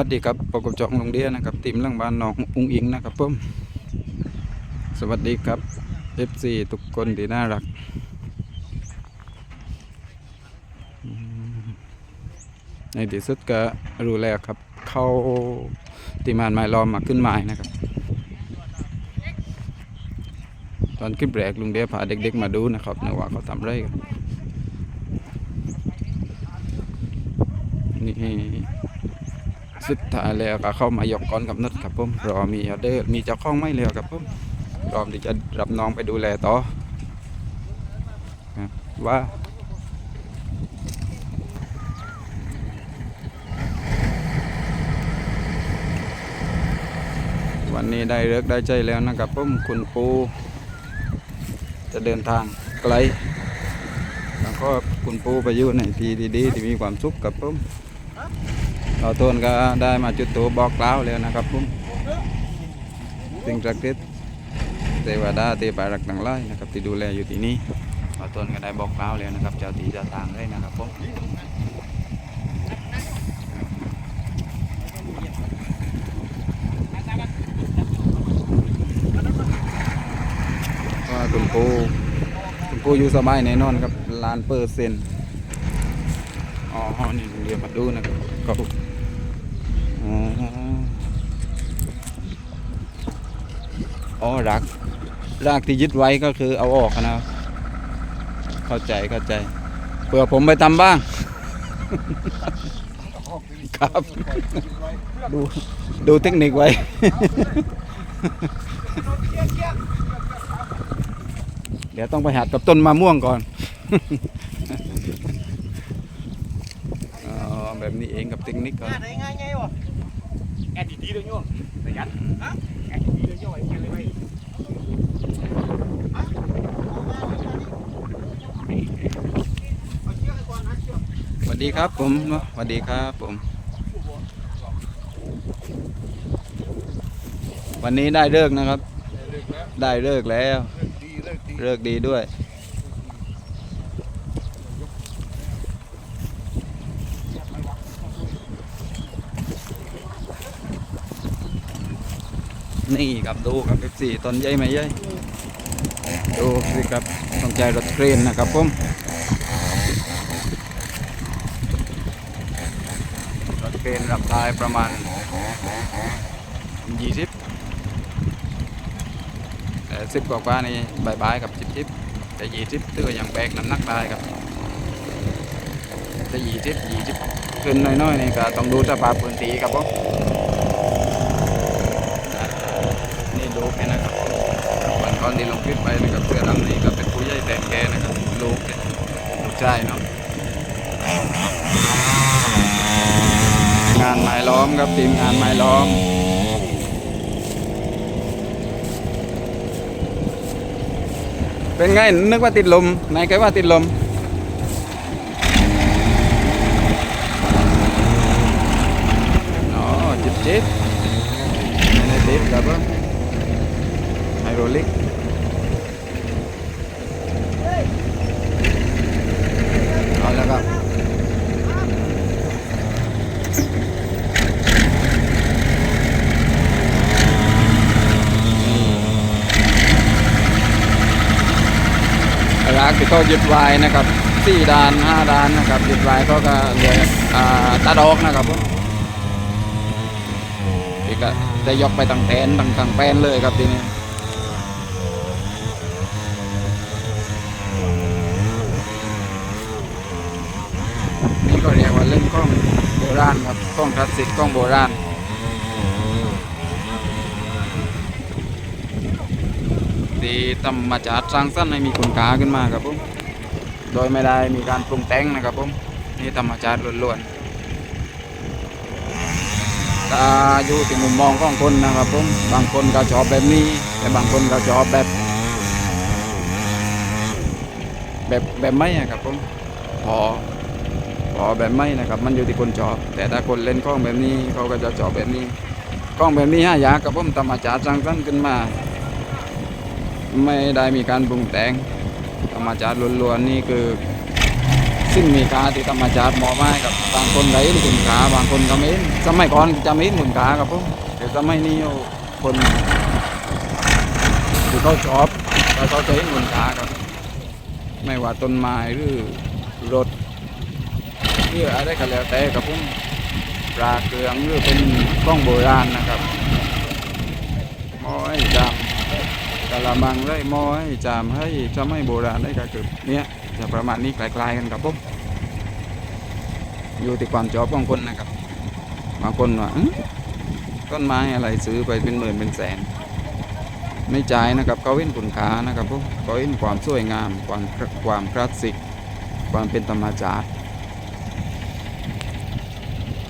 วัสดีครับปกบจองลงเดียนะครับติมหลังบ้านน้องอุ้งอิงนะครับผมสวัสดีครับ FC ทุกคนที่น่ารัก ในที่สุดก็รู้แล้วครับ เข้าติมานไม้ล้อมมาขึ้นไม้นะครับ ตอนขึ้นแรกลุงเดียพาเด็กๆมาดูนะครับนึกว่าเขาทำไรกันนี่ สุดท้ายแล้วก็เข้ามายกก้อนกับนุดครับผมรอมีออเดอร์มีเจ้าของไม่แล้วครับผมรอมที่จะรับน้องไปดูแลต่อว่าวันนี้ได้เลิกได้ใจแล้วนะครับผมคุณปูจะเดินทางไกลแล้วก็คุณปูไปอยู่ในที่ดีๆที่มีความสุขกับผม เราต้นก็ได้มาจุดตัวบอกกล่าวแล้วนะครับผมสิ่งศักดิ์สิทธิ์เทวดาเทพารักษ์ทั้งหลายนะครับที่ดูแลอยู่ที่นี่เราต้นก็ได้บอกกล่าวแล้วนะครับ เจ้าที่เจ้าทางเลยนะครับผมว่าคุณปูคุณปูอยู่สบายแน่นอนครับล้านเปอร์เซ็นต์อ๋อนี่เดี๋ยวมาดูนะครับ เขาอ๋ออ๋อรักรากที่ยึดไว้ก็คือเอาออกนะเข้าใจเข้าใจเผื่อผมไปทำบ้าง ครับ ดูดูเทคนิคไว้ เดี๋ยวต้องไปหัดกับต้นมะม่วงก่อน อ๋อแบบนี้เองกับเทคนิคก่อน Nhà đấy ngay ngay rồi. Em chỉ tí thôi nhá. Để gắn. Hả? Em chỉ tí thôi nhá, em lên đây. สวัสดีครับผมสวัสดีครับผม วันนี้ได้เลิกษ์นะครับ ได้เลิกษ์แล้วเลิกษ์ดีด้วย นี่ครับดูครับ F4 ต้นใหญ่ไหมใหญ่ดูสิครับต้องใจรถเครนนะครับผมรถเครนรับได้ประมาณ 20แต่สิบกว่าๆนี่บายบายกับจิบจิบแต่ยี่สิบถือว่ายังแบกน้ำหนักได้ครับแต่ยี่สิบยี่สิบขึ้นน้อยๆนี่ก็ต้องดูสภาพพื้นที่ครับผมนี่ ลูกเนี่ยนะครับวันก่อนที่ลงคลิปไปนะครับเสื้อดำนี่ก็เป็นผู้ใหญ่แดงแกนะครับลูกเนี่ยลูกชายเนาะงานไม้ล้อมครับทีมงานไม้ล้อมเป็นไงนึกว่าติดลมไหนายแกว่าติดลมอ๋อจิบจิบไม่ได้ติดครับผมไฮ โรลิกเอาแล้วครับรากที่เขายึดไว้นะครับสี่ด้านห้าด้านนะครับยึดไว้เขาก็เหลือตาดอกนะครับผมนี่ก็ได้ยกไปตั้งแผนตั้งตั้งแป้นเลยครับทีนี้นี่ก็เรียกว่าเล่นกล้ องโบราณครับกล้องคลาสสิกกล้องโบราณที่ทำมาจากสร้างสรรค์ให้มีคุณค่าขึ้นมาครับผมโดยไม่ได้มีการปรุงแต่งนะครับผมนี่ธรรมชาติล้วนๆก็อยู่ที่มุมมองของคนนะครับผมบางคนก็ชอบแบบนี้ แต่บางคนก็ชอบแบบ แบบแบบไม่อะครับผมพอ พอแบบไม่นะครับ มันอยู่ที่คนชอบแต่ถ้าคนเล่นกล้องแบบนี้เขาก็จะชอบแบบนี้กล้องแบบนี้ห้ายากครับผมธรรมชาติสร้างสรรค์ขึ้นมา ไม่ได้มีการปรุงแต่งธรรมชาติล้วนๆนี่คือซึ่งมีกาที่ธรรมชาติเหมาะไม้กับบางคนไรคุณขาบางคนก็ไม่สมัยก่อนจะไม่เห็นคุณขาครับผมแต่สมัยนี้คนที่เขาชอบแล้วเขาจะเห็นคุณขาครับ ไม่ว่าต้นไม้หรือรถ รืออะไรก็แล้วแต่ครับผมปลาเกลืองหรือเป็นกล้องโบราณนะครับม้อให้จามกะละมังเลยม้อให้จามให้จะไม่โบราณได้ก็คือเนี้ยจะประมาณนี้คล้ายๆกันครับผมอยู่ที่ความชอบของคนนะครับบางคนว่าต้นไม้อะไรซื้อไปเป็นหมื่นเป็นแสน ไม่จ่ายนะครับเขาเห็นคุณค่านะครับผมเขาเห็นความสวยงาม ความความคลาสสิก ความเป็นธรรมชาติ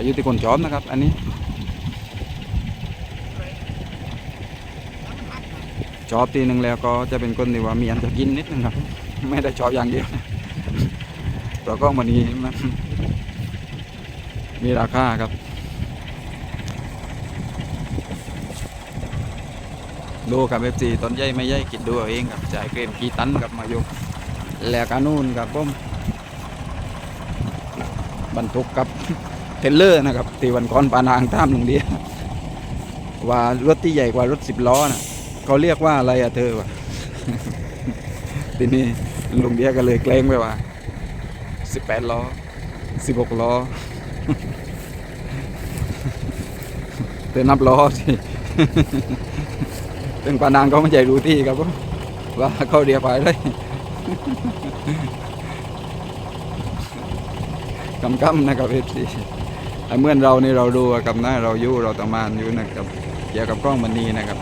แต่อยู่ที่คนชอบนะครับ อันนี้ชอบทีหนึ่งแล้วก็จะเป็นคนที่ว่ามีอันจะกินนิดนึงครับ ไม่ได้ชอบอย่างเดียวนะเราก็มันนี้มันมีราคาครับ ดูกับเอฟซีตอนใหญ่ไม่ใหญ่กินดูเอาเองครับจ่ายเกมกี่ตันกับมายกแล้วกานูนครับผมบรรทุกกับ เทรเลอร์นะครับตีวันก่อนปานางท่ามลงเดียว่ารถที่ใหญ่กว่ารถสิบล้อนะเขาเรียกว่าอะไรอะเธอวะทีนี้ลุงเดียก็เลยเกรงไปว่าสิบแปดล้อสิบหกล้อเธอนับล้อสิเป็นปานางก็ไม่ใจรู้ที่ครับว่าเขาเรียกไปเลยกำกำนะครับเอฟซี เมื่อนเรานี่เราดูกับนะเราอยู่เราตำมานอยู่นะครับเกี่ยวกับกล้องมันนีนะครับ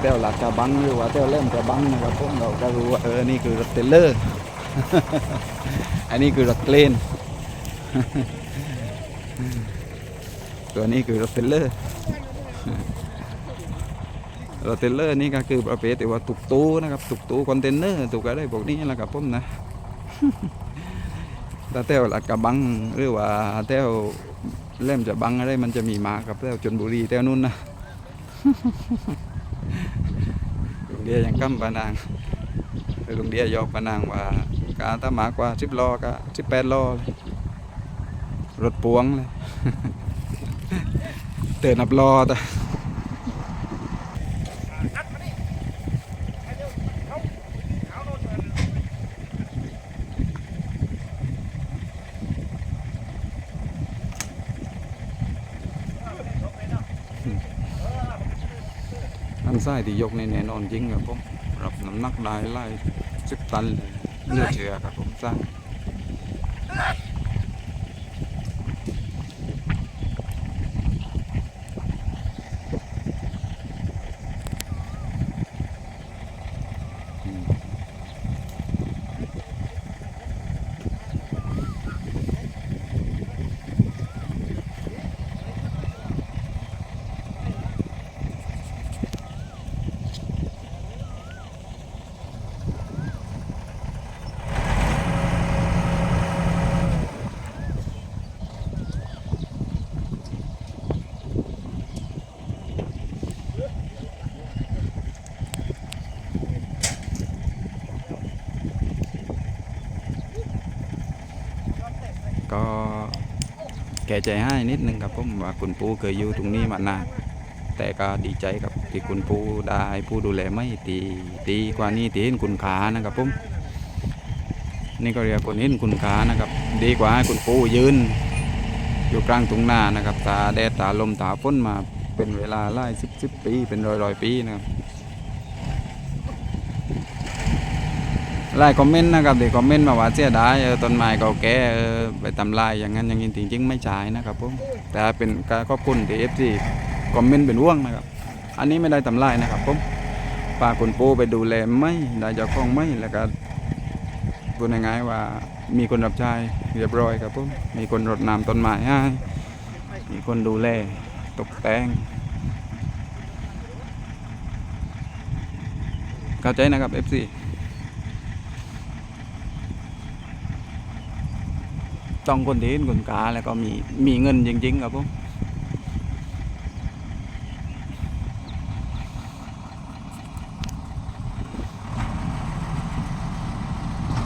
เต้วหลักกระบังหรือว่าเต้วเล่มกระบังนะครับพวกเราก็รู้ว่าเออนี่คือรถเทรลเลอร์ อันนี้คือรถเลนตัวนี้คือรถเทรลเลอร์รถเทรลเลอร์นี่ก็คือประเภทที่ว่าตุกตู้นะครับตุกตู้คอนเทนเนอร์ตุกอะไรพวกนี้แหละครับผมนะ ถ้าแต้วหลักกระบังหรือว่าแต้วเล่มจะบังอะไรมันจะมีมากับแต้วชนบุรีแต้วนู้นนะลุงเดียยังกำปานางลุงเดียยอกปานางว่าการถ้ามากกว่าสิบล้อก็สิบแปดล้อเลยรถปวงเลยเตือนนับล้อแต่ อันไส้ที่ยกในแน่นอนจริงครับผมรับน้ำหนักได้ไล่สิบตันเนื้อเชื่อครับผมสร้าง ก่ใจให้นิดนึงครับผมว่าคุณปูเคยอยู่ตรงนี้มานานแต่ก็ดีใจกับที่คุณปูได้ผู้ดูแลไม่ตีดีกว่านี้ที่เห็นคุณขานะครับผมนี่ก็เรียกคนเห็นคุณขานะครับ ดีกว่าให้คุณปูยืน อยู่กลางทุ่งนานะครับตาแดดตาลมตาฝนมาเป็นเวลาหลายสิบสิบปี เป็นร้อยร้อยปีนะครับ ไล่คอมเมนต์นะครับเด็กคอมเมนต์มาว่าเสียดายเออต้นไม้เก่าแก่เออไปทำลายอย่างนั้นอย่างนี้จริงๆไม่ใช่นะครับผมแต่เป็นการขอบคุณที่เอฟซีคอมเมนต์เป็นห่วงนะครับ อันนี้ไม่ได้ทำลายนะครับผมฝาคุณปูไปดูแลไม่ได้เจ้าของไม่แล้วก็พูดง่ายๆว่ามีคนรับใช้เรียบร้อยครับผมมีคนรดน้ำต้นไม้ให้มีคนดูแลตกแต่งเข้าใจนะครับ FC ต้องคนที่เห็นคนกาแล้วก็มีมีเงินจริงๆครับผมเอา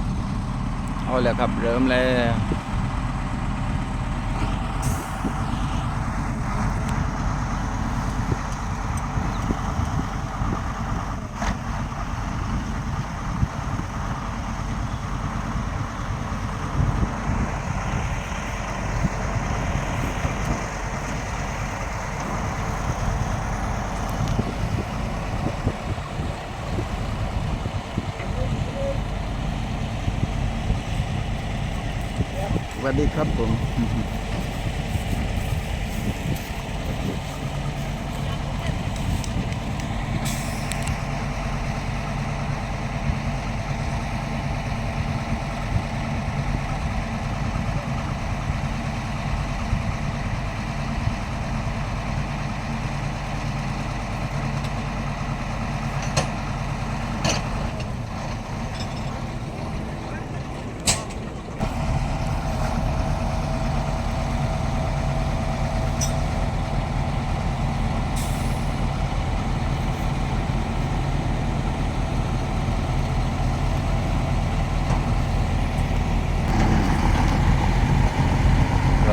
เอาแล้วครับเริ่มแล้ว วัสดีครับผม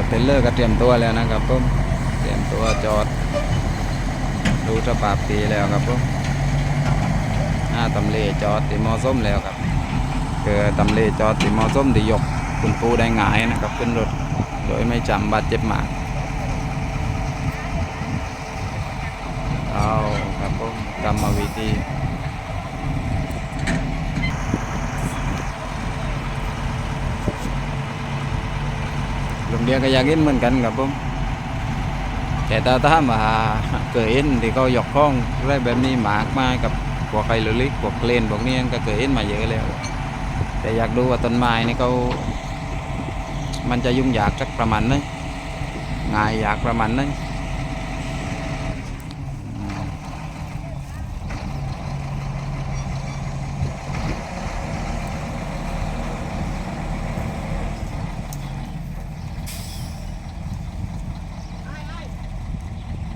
เทเลอร์ก็เตรียมตัวแล้วนะครับผมเตรียมตัวจอด ดูสภาพปีแล้วครับผมหน้าตำเลจอดติมอส้มแล้วครับคือตำเลจอดติมอส้มที่ยกคุณปูได้หงายนะครับขึ้นรถโดยไม่จำบาดเจ็บมากเอาครับผมกรรมวิธี เดียก็อยากเห็นเหมือนกันครับผมแต่ตาตามาเกิดเห็นที่เขายอกข้องอะไรแบบนี้หมากมากับพวกไครลลิกพวกเลนพวกนี้ก็เกิดเห็นมาเยอะแล้ว แต่อยากดูว่าต้นไม้นี่เขามันจะยุ่งยากสักประมาณไหนง่ายยากประมาณนั้นอืม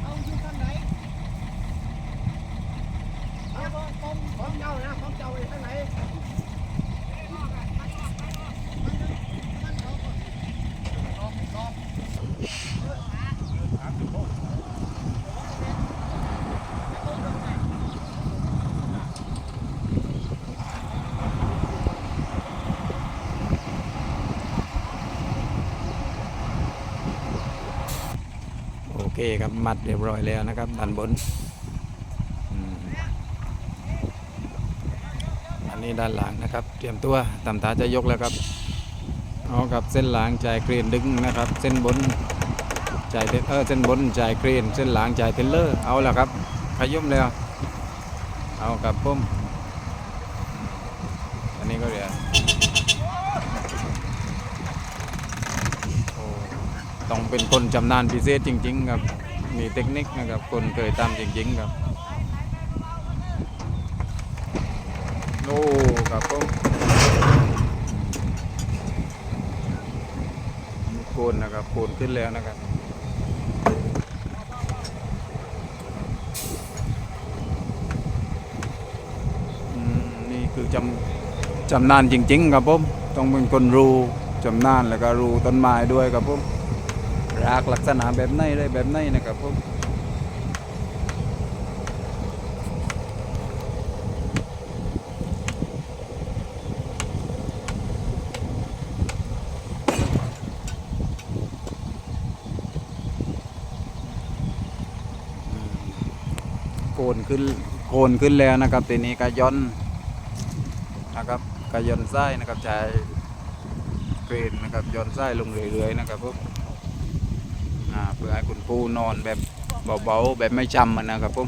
เอาอยู่ข้างไหนเอาของของของเจ้านะของเจ้าอยู่ข้างไหน โอ เคครับมัดเรียบร้อยแล้วนะครับด้านบนอันนี้ด้านหลังนะครับ เตรียมตัวตำตาจะยกแล้วครับเอาครับเส้นหลังจ่ายเกรนดึงนะครับ เส้นบนจ่ายเทเออเส้นบนจ่ายเกรนเส้นหลังจ่ายเทเลอร์เอาแล้วครับขยุ่มแล้วเอาครับผมอันนี้ก็เรียกโอ้ ต้องเป็นคนชำนาญพิเศษจริง ๆ ครับ มีเทคนิคนะครับ คนเคยทำจริง ๆ ครับโอ้ครับผมโคนนะครับโคนขึ้นแล้วนะครับอืมนี่คือจำจำนานจริง ๆ ครับผมต้องเป็นคนรู้จำนานแล้วก็รู้ต้นไม้ด้วยครับผม รากลักษณะแบบไหนได้แบบไหนนะครับผมโกนขึ้นโกนขึ้นแล้วนะครับทีนี้ก็ย้อนนะครับก็ย้อนไส้นะครับใช้เกรนนะครับย้อนไส้ลงเรื่อยๆนะครับผมอ่า เพื่อให้คุณปูนอนแบบเบาๆแบบไม่จำมันนะครับผม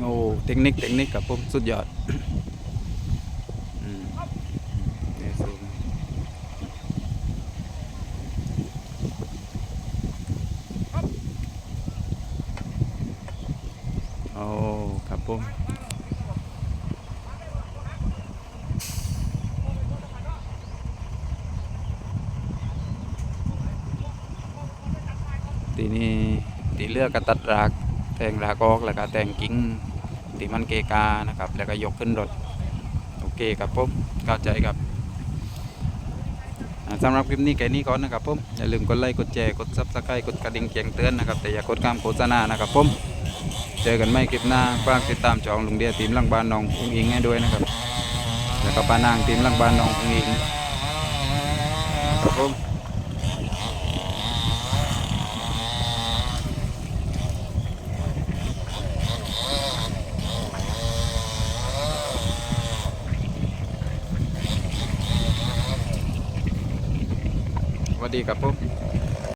โอ้เทคนิคเทคนิคครับผมสุดยอดอืมนี่สูงโอ้ครับผม ทีนี้ตีเลือกกระตัดรากแทงรากออกแล้วก็แต่งกิ่งที่มันเกกานะครับ แล้วก็ยกขึ้นรถโอเคครับผมเข้าใจครับสำหรับคลิปนี้แค่นี้ก่อนนะครับผมอย่าลืมกดไลค์กดแชร์กดซับสไครต์กดกระดิ่งแจ้งเตือนนะครับแต่อย่ากดข้ามโฆษณานะครับผมเจอกันไม่คลิปหน้าฝากติดตามจองลุงเดียทีมลังบานน้องอุ้งอิงให้ด้วยนะครับแล้วก็ป้านางทีมลังบานน้องอุ้งอิงครับผม ดีครับผม